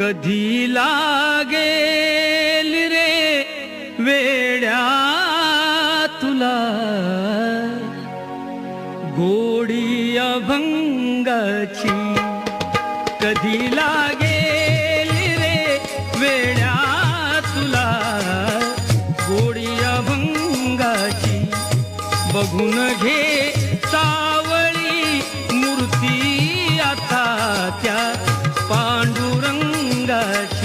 कधी लागेल रे वेड्या तुला? गोडी अभंगाची कधी लागेल रे वेड्या तुला? गोडी अभंगाची बघून घे मूर्ती आता त्या पांडुरंगाची